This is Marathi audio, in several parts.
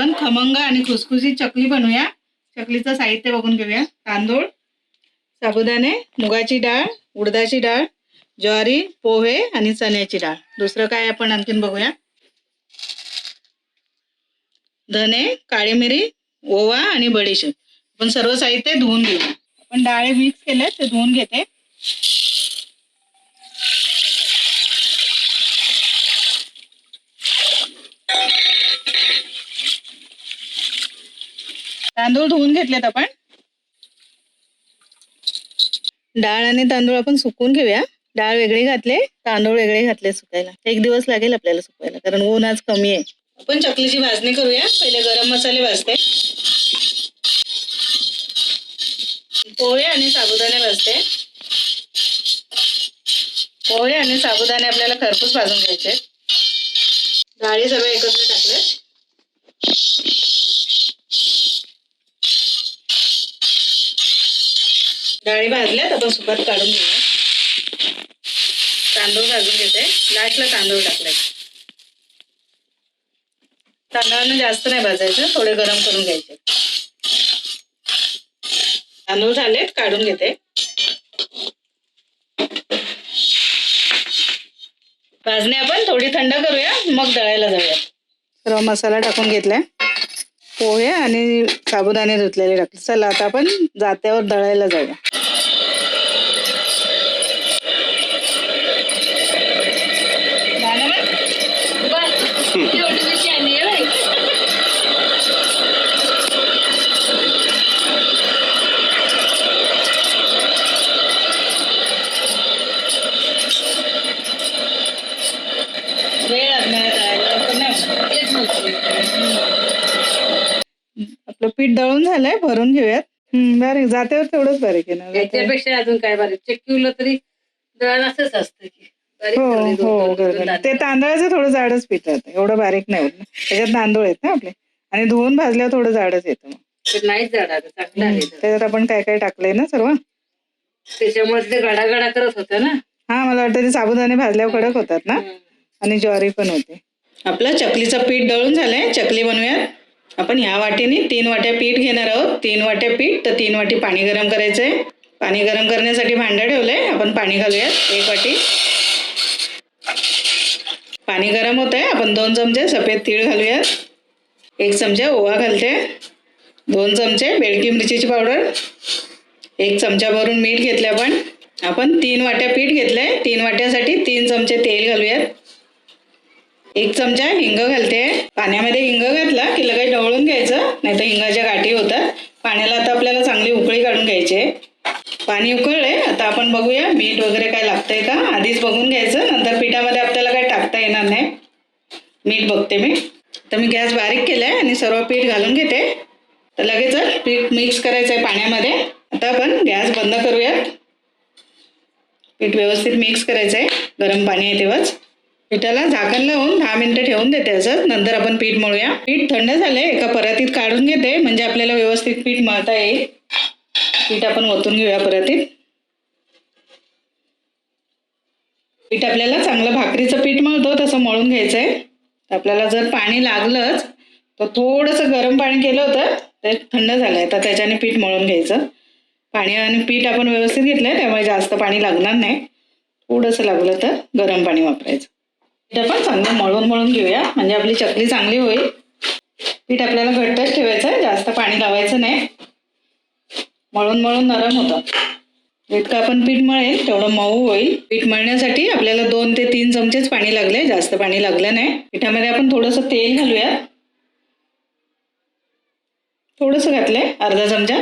पण खमंग आणि खुसखुशीत चकली बनवूया. चकलीचं साहित्य बघून घेऊया. तांदूळ साबुदाणे मुगाची डाळ उडदाची डाळ ज्वारी पोहे आणि चण्याची डाळ. दुसरं काय आपण आणखीन बघूया? धने काळी मिरी ओवा आणि बडीशेप. आपण सर्व साहित्य धुवून घेऊ. आपण डाळे मिक्स केले ते धुवून घेते. तांदूळ धुवून घेतलेत आपण. डाळ आणि तांदूळ आपण सुकून घेऊया. डाळ वेगळी घातले तांदूळ वेगळे घातले सुकायला. एक दिवस लागेल आपल्याला सुकायला कारण ऊन आज कमी आहे. आपण चकलीची भाजणी करूया. पहिले गरम मसाले भाजते. पोहे आणि साबुदाणे भाजते. पोहे आणि साबुदाणे आपल्याला खरपूस भाजून घ्यायचे डाळी सगळे एकत्र टाकले डाळी भाजल्यात. आपण सुपात काढून घेऊया. तांदूळ भाजून घेते. लास्टला तांदूळ टाकलायचे तांदळानं जास्त नाही भाजायचं. थोडे गरम करून घ्यायचे. तांदूळ झालेत काढून घेते. भाजणी आपण. थोडी थंड करूया. मग दळायला जाऊया. सर्व मसाला टाकून घेतलाय. पोहे आणि साबुदाणे धुतलेले टाकले. चला आता आपण जात्यावर दळायला जाऊया. आपलं पीठ दळून झालंय भरून घेऊयात. बारीक जात्यावर तेवढंच बारीक आहे ना त्याच्यापेक्षा अजून काय बारीक? चक्कीवलं तरी दळण असंच असतं की. बारीक हो दोन- हो दोन- दोन बरोबर. दाणे. ते तांदळाचं थोडं जाडच पीठ राहतं एवढं बारीक नाही होत. ना. त्याच्यात तांदूळ आहेत ना आपले. आणि धुवून भाजल्यावर थोडं जाडच येतं मग. ते नाहीच झाड आता चांगलं आहे ते. त्याच्यात आपण काय काय टाकलंय ना सर्व? त्याच्यामुळे ते गडा गडा करत होतं ना. हा मला वाटतं ते साबुदाणे भाजल्यावर कडक होतात ना. आणि ज्वारी पण होते. आपलं चकलीचं पीठ दळून झालंय. चकली बनवूयात. आपण ह्या वाटीने तीन वाट्या पीठ घेणार आहोत. तीन वाट्या पीठ तर तीन वाटी पाणी गरम करायचंय. पाणी गरम करण्यासाठी भांडं ठेवलंय. आपण पाणी घालूयात. एक वाटी. पाणी गरम होत आहे आपण दोन चमचे सफेद तीळ घालूयात एक चमचा ओवा घालते. दोन चमचे बेडकी मिरचीची पावडर. एक चमचा भरून मीठ घेतलं आपण. आपण तीन वाट्या पीठ घेतलंय. तीन वाट्यासाठी तीन चमचे तेल घालूयात. एक चमचा हिंग घालते. पाण्यामध्ये हिंग घातला की लगेच ढवळून घ्यायचं. नाही तर हिंगाच्या गाठी होतात. पाण्याला आता आपल्याला चांगली उकळी काढून घ्यायची आहे. पाणी उकळले आता आपण बघूया मीठ वगैरे काय लागतंय का? आधीच बघून घ्यायचं. नंतर पिठामध्ये येणार नाही. मीठ बघते मी. तर मी गॅस बारीक केलाय आणि सर्व पीठ घालून घेते. तर लगेच पीठ मिक्स करायचं आहे पाण्यामध्ये आता आपण गॅस बंद करूयात. पीठ व्यवस्थित मिक्स करायचं आहे गरम पाणी आहे तेव्हाच. पिठाला झाकण लावून दहा मिनिटं ठेवून देते असं. नंतर आपण पीठ मळूया. पीठ थंड झालंय एका परातीत काढून घेते. म्हणजे आपल्याला व्यवस्थित पीठ मळता येईल. पीठ आपण ओतून घेऊया परातीत. पीठ आपल्याला चांगलं भाकरीचं पीठ मळतो तसं मळून घ्यायचं आहे आपल्याला जर पाणी लागलंच तर थोडंसं गरम पाणी केलं होतं ते थंड झालंय. तर त्याच्याने पीठ मळून घ्यायचं. पाणी आणि पीठ आपण व्यवस्थित घेतलंय त्यामुळे जास्त पाणी लागणार नाही. थोडंसं लागलं तर गरम पाणी वापरायचं. पीठ आपण चांगलं मळून मळून घेऊया. म्हणजे आपली चकली चांगली होईल. पीठ आपल्याला घट्टच ठेवायचं जास्त पाणी लावायचं नाही. मळून मळून नरम होतं. जितकं आपण पीठ मळेल तेवढं मऊ होईल. पीठ मळण्यासाठी आपल्याला दोन ते तीन चमचेच पाणी लागले जास्त पाणी लागलं नाही. पिठामध्ये आपण थोडंसं तेल घालूया थोडंसं घातलंय अर्धा चमचा.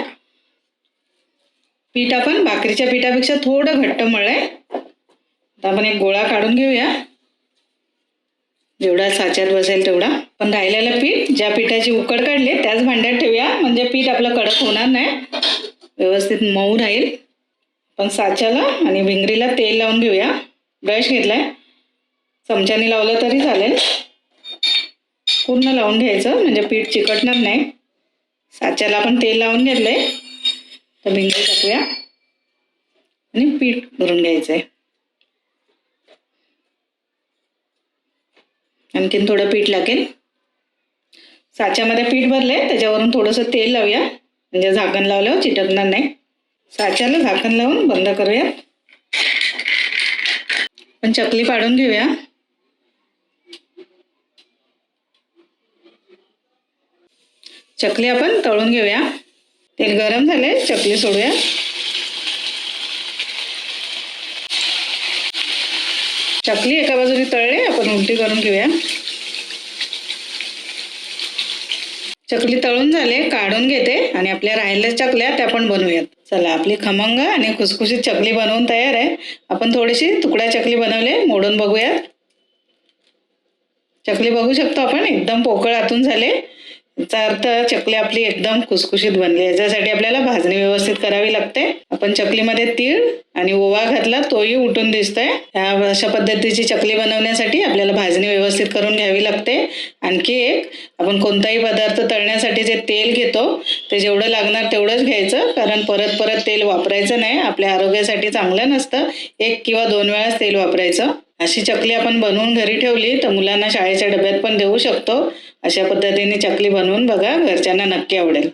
पीठ आपण भाकरीच्या पिठापेक्षा थोडं घट्ट मळलंय. आता आपण एक गोळा काढून घेऊया. जेवढा साच्यात बसेल तेवढा. पण राहिलेलं पीठ ज्या पिठाची उकड काढली त्याच भांड्यात ठेवूया. म्हणजे पीठ आपलं कडक होणार नाही. व्यवस्थित मऊ राहील. पण साच्याला आणि भिंगरीला तेल लावून घेऊया. ब्रश घेतलाय. चमच्याने लावलं तरी चालेल. पूर्ण लावून घ्यायचं म्हणजे पीठ चिकटणार नाही. साच्याला आपण तेल लावून घेतलंय. तर भिंगरी टाकूया. आणि पीठ भरून घ्यायचं आहे आणखीन थोडं पीठ लागेल. साच्यामध्ये पीठ भरले त्याच्यावरून थोडंसं तेल लावूया. म्हणजे झाकण लावल्यावर चिटकणार नाही. साच्याला झाकण लावून बंद करूया. पण चकली पाडून घेऊया. चकली आपण तळून घेऊया. तेल गरम झाले चकली सोडूया. चकली एका बाजूने तळले आपण उलटी करून घेऊया. चकली तळून झाले काढून घेते आणि आपल्या राहिलेल्या चकल्या त्या पण बनवूयात. चला आपली खमंग आणि खुसखुशीत चकली बनवून तयार आहे. आपण थोडीशी तुकड्या चकली बनवले मोडून बघूयात. चकली बघू शकतो आपण एकदम पोकळ आतून झाले याचा अर्थ चकली आपली एकदम खुसखुशीत बनली याच्यासाठी आपल्याला भाजणी व्यवस्थित करावी लागते. आपण चकलीमध्ये तीळ आणि ओवा घातला तोही उठून दिसतोय. ह्या अशा पद्धतीची चकली बनवण्यासाठी आपल्याला भाजणी व्यवस्थित करून घ्यावी लागते. आणखी एक आपण कोणताही पदार्थ तळण्यासाठी जे तेल घेतो ते जेवढं लागणार तेवढंच घ्यायचं. कारण परत परत तेल वापरायचं नाही. आपल्या आरोग्यासाठी चांगलं नसतं. एक किंवा दोन वेळाच तेल वापरायचं. अशी चकली आपण बनवून घरी ठेवली तर मुलांना शाळेच्या डब्यात पण देऊ शकतो. अशा पद्धतीने चकली बनवून बघा घरच्यांना नक्की आवडेल.